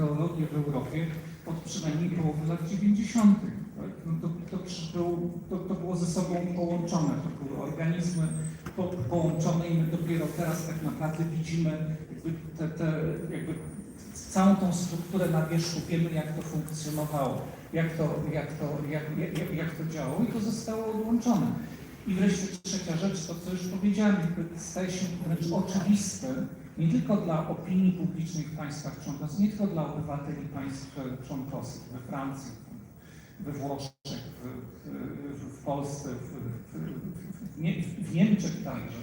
ideologię w Europie od przynajmniej połowy lat 90. Tak? No to, to, to, to było ze sobą połączone, to były organizmy po, połączone i my dopiero teraz tak naprawdę widzimy jakby te, te, jakby całą tą strukturę na wierzchu, wiemy jak to funkcjonowało, jak to, jak to, jak, jak, jak to działało i to zostało odłączone. I wreszcie trzecia rzecz, to co już powiedziałem, staje się wręcz oczywiste, nie tylko dla opinii publicznej w państwach członkowskich, nie tylko dla obywateli państw członkowskich, we Francji, we Włoszech, w, w, w Polsce, w, w, w, Nie- w Niemczech także,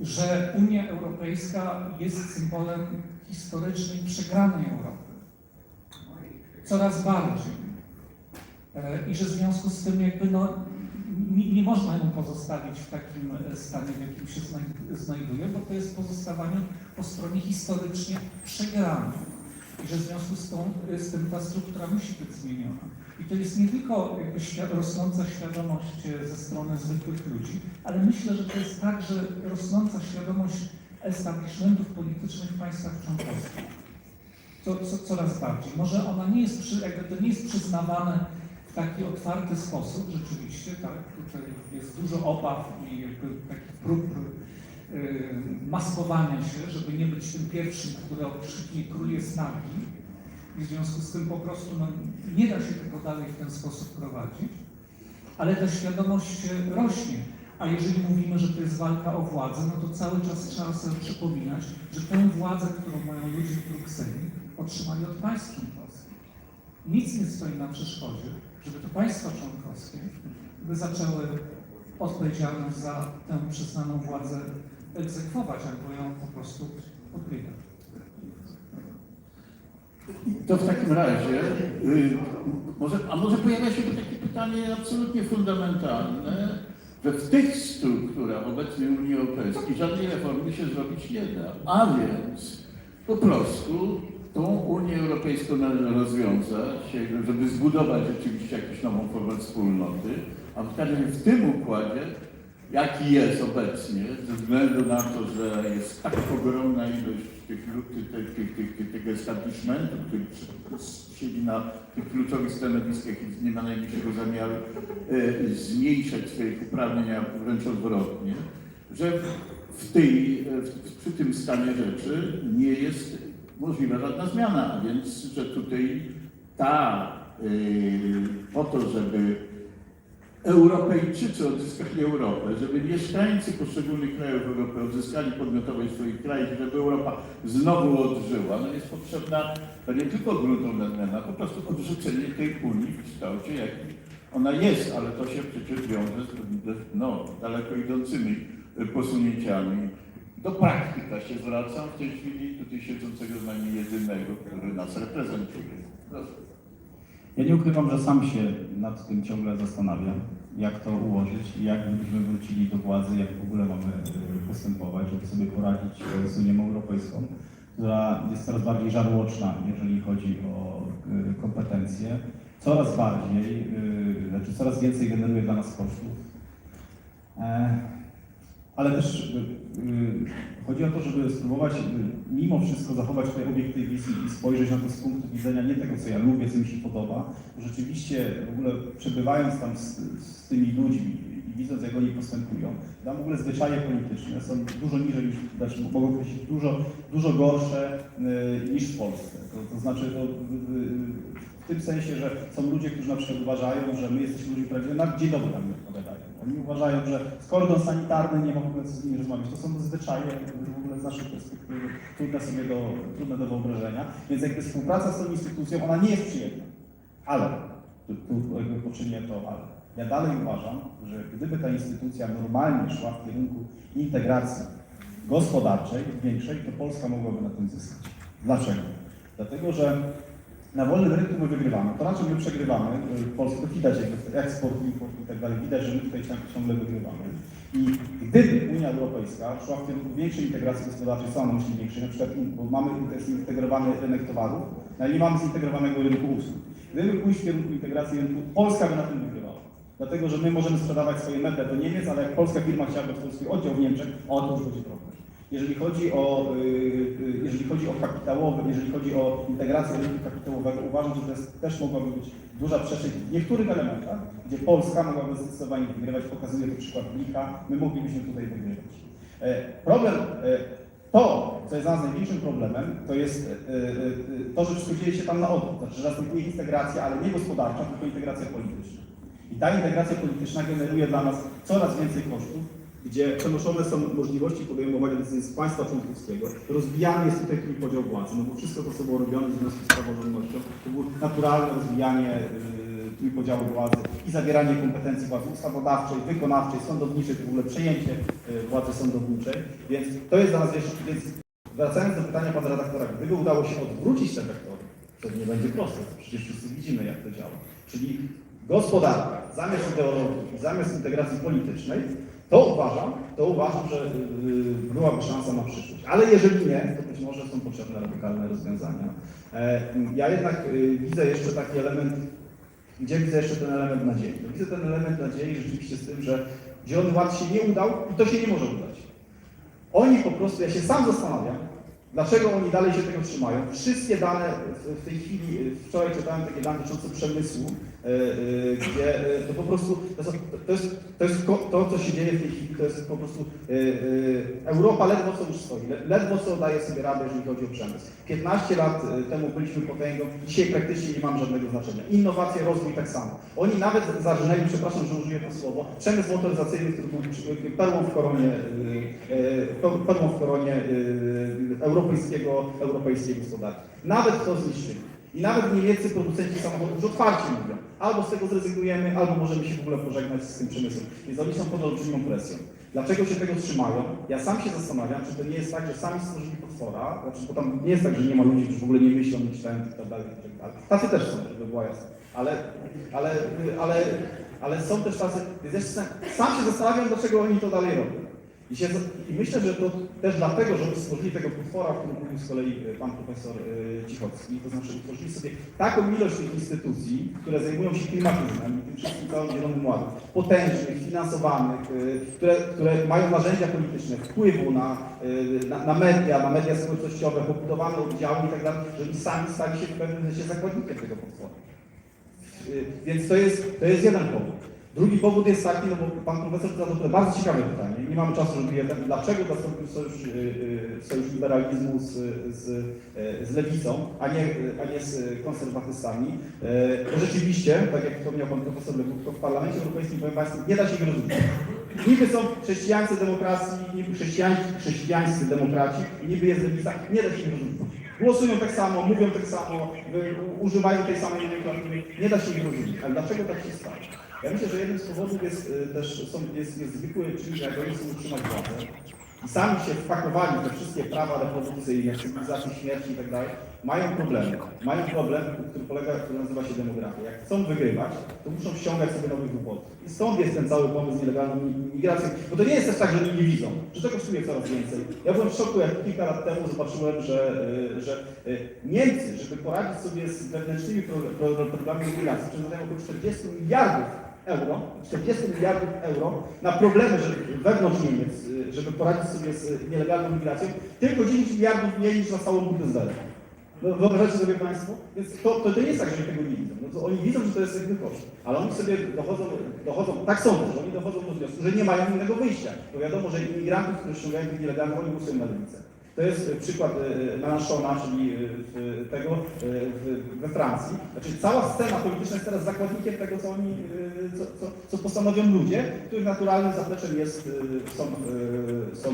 że Unia Europejska jest symbolem historycznej przegranej Europy. Coraz bardziej. E, I że w związku z tym jakby no, nie, nie można ją pozostawić w takim e, stanie, w jakim się znaj- znajduje, bo to jest pozostawanie po stronie historycznie przegranej. I że w związku z, tą, z tym ta struktura musi być zmieniona. I to jest nie tylko rosnąca świadomość e, ze strony zwykłych ludzi, ale myślę, że to jest także rosnąca świadomość establishmentów politycznych w państwach członkowskich. To, co, coraz bardziej. Może ona nie jest, przy, jakby to nie jest przyznawane w taki otwarty sposób, rzeczywiście, tak, tutaj jest dużo obaw i jakby takich prób y, maskowania się, żeby nie być tym pierwszym, który okrzyknie król jest. I w związku z tym po prostu no, nie da się tego dalej w ten sposób prowadzić, ale ta świadomość rośnie. A jeżeli mówimy, że to jest walka o władzę, no to cały czas trzeba sobie przypominać, że tę władzę, którą mają ludzie w Brukseli, otrzymali od państw członkowskich. Nic nie stoi na przeszkodzie, żeby to państwa członkowskie by zaczęły odpowiedzialność za tę przyznaną władzę egzekwować albo ją po prostu odbiegać. To w takim razie, y, może, a może pojawia się takie pytanie absolutnie fundamentalne, że w tych strukturach obecnej Unii Europejskiej żadnej reformy się zrobić nie da. A więc po prostu tą Unię Europejską należy rozwiązać, żeby zbudować rzeczywiście jakąś nową formę wspólnoty, a w każdym w tym układzie jaki jest obecnie, ze względu na to, że jest tak ogromna ilość tych, tych, tych, tych, tych, tych, tego establishmentu, który siedzi na tych kluczowych stanowiskach i nie ma najmniejszego zamiaru e, zmniejszać swoich uprawnień, a wręcz odwrotnie, że w tej, w, przy tym stanie rzeczy nie jest możliwa żadna zmiana, więc, że tutaj ta, e, po to, żeby Europejczycy odzyskali Europę, żeby mieszkańcy poszczególnych krajów Europy odzyskali podmiotowość swoich krajów, żeby Europa znowu odżyła, no jest potrzebna to nie tylko gruntowna zmiana, po prostu odrzucenie tej Unii w kształcie, jaki ona jest, ale to się przecież wiąże z no, daleko idącymi y, posunięciami. Do praktyka się zwracam w tej chwili tutaj siedzącego z nami jedynego, który nas reprezentuje. Proszę. Ja nie ukrywam, że sam się nad tym ciągle zastanawiam, jak to ułożyć i jak gdybyśmy wrócili do władzy, jak w ogóle mamy e, postępować, żeby sobie poradzić e, z Unią Europejską, która jest coraz bardziej żarłoczna, jeżeli chodzi o e, kompetencje, coraz bardziej, znaczy coraz więcej generuje dla nas kosztów. Ale też chodzi o to, żeby spróbować y, mimo wszystko zachować tutaj obiektywizm i spojrzeć na to z punktu widzenia nie tego, co ja lubię, co mi się podoba, rzeczywiście w ogóle przebywając tam z, z tymi ludźmi i widząc, jak oni postępują, tam w ogóle zwyczaje polityczne są dużo niżej niż, mogą być dużo, dużo gorsze y, niż w Polsce. To, to znaczy to, w tym sensie, że są ludzie, którzy na przykład uważają, że my jesteśmy ludźmi prawdziwymi, na dzień dobry. Oni uważają, że z kordon sanitarny nie ma w ogóle co z nimi rozmawiać. To są zwyczaje w ogóle z naszej perspektywy trudne sobie do, trudne do wyobrażenia. Więc jakby współpraca z tą instytucją, ona nie jest przyjemna. Ale, tu, tu jakby poczynię to ale. Ja dalej uważam, że gdyby ta instytucja normalnie szła w kierunku integracji gospodarczej większej, to Polska mogłaby na tym zyskać. Dlaczego? Dlatego, że na wolnym rynku my wygrywamy. To na my przegrywamy, y, w Polsce to widać jakby eksport, import i tak dalej, widać, że my tutaj ciąg- ciągle wygrywamy. I gdyby Unia Europejska szła w kierunku większej integracji gospodarczej, na myśli większej, na przykład, bo mamy zintegrowany rynek towarów, no nie mamy zintegrowanego rynku usług. Gdyby pójść w kierunku integracji rynku, Polska by na tym wygrywała. Dlatego, że my możemy sprzedawać swoje meble do Niemiec, ale jak polska firma chciałaby otworzyć swój oddział w Niemczech, o to już będzie problem. Jeżeli chodzi o, y, y, jeżeli chodzi o jeżeli chodzi o integrację rynku kapitałowego, uważam, że to jest, też mogłaby być duża przestrzeń w niektórych elementach, gdzie Polska mogłaby zdecydowanie wygrywać. Pokazuje to przykład Blika, my moglibyśmy tutaj wygrywać. E, Problem, e, to, co jest dla nas największym problemem, to jest e, to, że wszystko dzieje się tam na odwrót. Znaczy, że następuje integracja, ale nie gospodarcza, tylko integracja polityczna. I ta integracja polityczna generuje dla nas coraz więcej kosztów, gdzie przenoszone są możliwości podejmowania decyzji z państwa członkowskiego. Rozbijany jest tutaj trójpodział władzy, no bo wszystko to, co było robione w związku z praworządnością, to było naturalne rozwijanie yy, trójpodziału władzy i zabieranie kompetencji władzy ustawodawczej, wykonawczej, sądowniczej, w ogóle przejęcie yy, władzy sądowniczej. Więc to jest dla nas jeszcze, więc wracając do pytania pana redaktora, gdyby udało się odwrócić te wektory, to nie będzie proste, przecież wszyscy widzimy, jak to działa. Czyli gospodarka zamiast ideologii, zamiast integracji politycznej, to uważam, to uważam, że yy, byłaby szansa na przyszłość. Ale jeżeli nie, to być może są potrzebne radykalne rozwiązania. E, ja jednak yy, widzę jeszcze taki element, gdzie widzę jeszcze ten element nadziei? Widzę ten element nadziei rzeczywiście z tym, że Zielony Ład się nie udał i to się nie może udać. Oni po prostu, ja się sam zastanawiam, dlaczego oni dalej się tego trzymają. Wszystkie dane w, tej chwili, y, wczoraj czytałem takie dane dotyczące przemysłu, y, y, gdzie y, to po prostu, to, jest, to, jest to, co się dzieje w tej chwili, to jest po prostu Europa ledwo co już stoi, le- ledwo co daje sobie radę, jeżeli chodzi o przemysł. 15 lat temu byliśmy potęgą, dzisiaj praktycznie nie mamy żadnego znaczenia. Innowacje, rozwój tak samo. Oni nawet zażynęli, przepraszam, że użyję to słowo, przemysł motoryzacyjny, który był perłą w koronie, per- perłą w koronie europejskiego, europejskiej gospodarki. Nawet to zniszczyli. I nawet niemieccy producenci samochodów już otwarcie mówią, albo z tego zrezygnujemy, albo możemy się w ogóle pożegnać z tym przemysłem. Więc oni są pod olbrzymią presją. Dlaczego się tego trzymają? Ja sam się zastanawiam, czy to nie jest tak, że sami stworzyli potwora, znaczy, bo tam nie jest tak, że nie ma ludzi, którzy w ogóle nie myślą, nie czytają i tak dalej, i tak. Tacy też są, żeby była jasna. Ale, ale, ale, ale są też tacy, sam się zastanawiam, dlaczego oni to dalej robią. I, się, I myślę, że to też dlatego, że stworzyli tego potwora, o którym mówił z kolei e, pan profesor e, Cichocki, to znaczy utworzyli sobie taką ilość tych instytucji, które zajmują się klimatyzmem i tym wszystkim całym zielonym ładem, potężnych, finansowanych, e, które, które mają narzędzia polityczne, wpływu na, na, na media, na media społecznościowe, pobudowane oddziały i tak dalej, że oni sami stali się w pewnym sensie zakładnikiem tego. Y, Więc to jest, to jest jeden powód. Drugi powód jest taki, no bo pan profesor zadał tutaj bardzo ciekawe pytanie. Nie mamy czasu, żeby je dlaczego nastąpił sojusz, y, y, sojusz liberalizmu z, z, y, z lewicą, a nie, a nie z konserwatystami. Bo rzeczywiście, tak jak wspomniał pan profesor Legutko, w Parlamencie Europejskim, powiem Państwu, nie da się ich rozumieć. Niby są chrześcijańcy demokracji, niby chrześcijańscy, chrześcijańscy demokraci, niby jest lewica, nie da się ich rozumieć. Głosują tak samo, mówią tak samo, używają tej samej nomenklatury, nie da się ich rozumieć. Ale dlaczego tak się stało? Ja myślę, że jednym z powodów jest y, też są, jest, jest zwykły czyn, że jak oni chcą utrzymać władzę i sami się wpakowali w te wszystkie prawa reprodukcyjne, cywilizacji śmierci i tak dalej, mają problemy. Mają problem, który polega, który nazywa się demografia. Jak chcą wygrywać, to muszą ściągać sobie nowych głupotów. I stąd jest ten cały pomysł z nielegalną. Bo to nie jest też tak, że oni nie widzą, że to kosztuje coraz więcej. Ja byłem w szoku, jak kilka lat temu zobaczyłem, że, y, że y, Niemcy, żeby poradzić sobie z wewnętrznymi pro- pro- problemami migracji, przeznaczają około 40 miliardów euro, 40 miliardów euro na problemy wewnątrz Niemiec, żeby poradzić sobie z nielegalną migracją, tylko 10 miliardów mniej niż na całą Bundeswehrę. No, wyobraźcie sobie Państwo? Więc to, to, to nie jest tak, że tego nie widzą. No oni widzą, że to jest jakby koszt. Ale oni sobie dochodzą, dochodzą, tak sądzę, że oni dochodzą do wniosku, że nie mają innego wyjścia. Bo wiadomo, że imigrantów, którzy ściągają tych nielegalnych, oni głosują na lewicę. To jest e, przykład e, Mélenchona, czyli e, tego e, we Francji. Znaczy cała scena polityczna jest teraz zakładnikiem tego, co oni, e, co, co, co postanowią ludzie, których naturalnym zapleczem jest, e, są, e, są,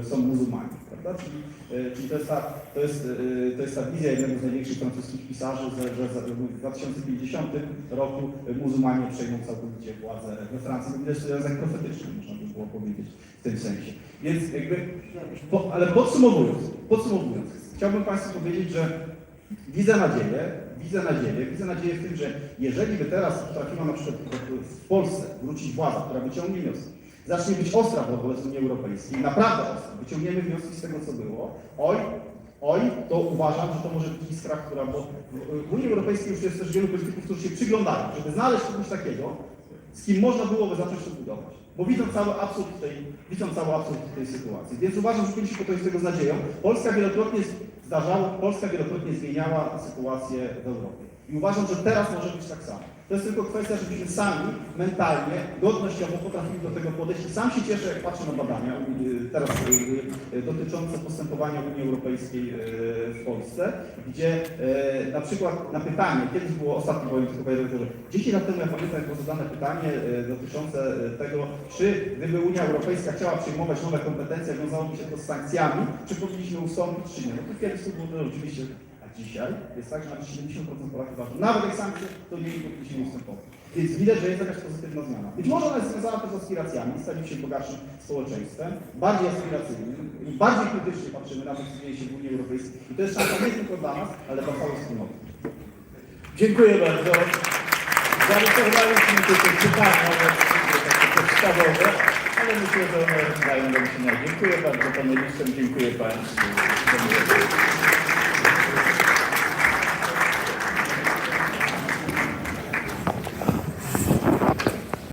e, są muzułmanie. Prawda? Czyli, e, czyli to, jest ta, to, jest, e, to jest ta wizja jednego z największych francuskich pisarzy, że, w 2050 roku muzułmanie przejmą całkowicie władzę we Francji. To jest język profetyczny, można było powiedzieć w tym sensie. Więc jakby, po, ale podsumowując, podsumowując, chciałbym Państwu powiedzieć, że widzę nadzieję, widzę nadzieję, widzę nadzieję w tym, że jeżeli by teraz potrafiła na przykład w Polsce wrócić władza, która wyciągnie wnioski, zacznie być ostra wobec Unii Europejskiej, naprawdę ostra, wyciągniemy wnioski z tego, co było, oj, oj, to uważam, że to może być iskra, która, bo w- Unii Europejskiej już jest też wielu polityków, którzy się przyglądają, żeby znaleźć kogoś takiego, z kim można byłoby zacząć to budować. Bo widzą cały absurd tej, widzą cały absurd tej sytuacji. Więc uważam, że powinniśmy podejść tego z nadzieją. Polska wielokrotnie zdarzało, Polska wielokrotnie zmieniała sytuację w Europie. I uważam, że teraz może być tak samo. To jest tylko kwestia, żebyśmy sami mentalnie, godnościowo potrafili do tego podejść. Sam się cieszę, jak patrzę na badania y, teraz y, y, dotyczące postępowania Unii Europejskiej w Polsce, gdzie na przykład na pytanie, kiedyś było ostatnio, powiem tylko panie redaktorze, 10 lat temu, ja pamiętam, było zadane pytanie dotyczące tego, czy gdyby Unia Europejska chciała przyjmować nowe kompetencje, wiązałoby się to z sankcjami, czy powinniśmy ustąpić, czy nie. No to kiedyś to było oczywiście dzisiaj jest tak, że nawet 70% Polaków uważa, nawet jak sankcje, to nie powinniśmy ustępować. Więc widać, że jest jakaś pozytywna zmiana. Być może ona jest związana też z aspiracjami, staliśmy się bogatszym społeczeństwem, bardziej aspiracyjnym, i bardziej krytycznie patrzymy na to, co dzieje się w Unii Europejskiej. I to jest szansa nie tylko dla nas, ale dla całej wspólnoty. Dziękuję bardzo. Zarysowaliśmy tutaj pytania takie podstawowe, ale myślę, że one dają do myślenia. Dziękuję bardzo panelistom, dziękuję Państwu.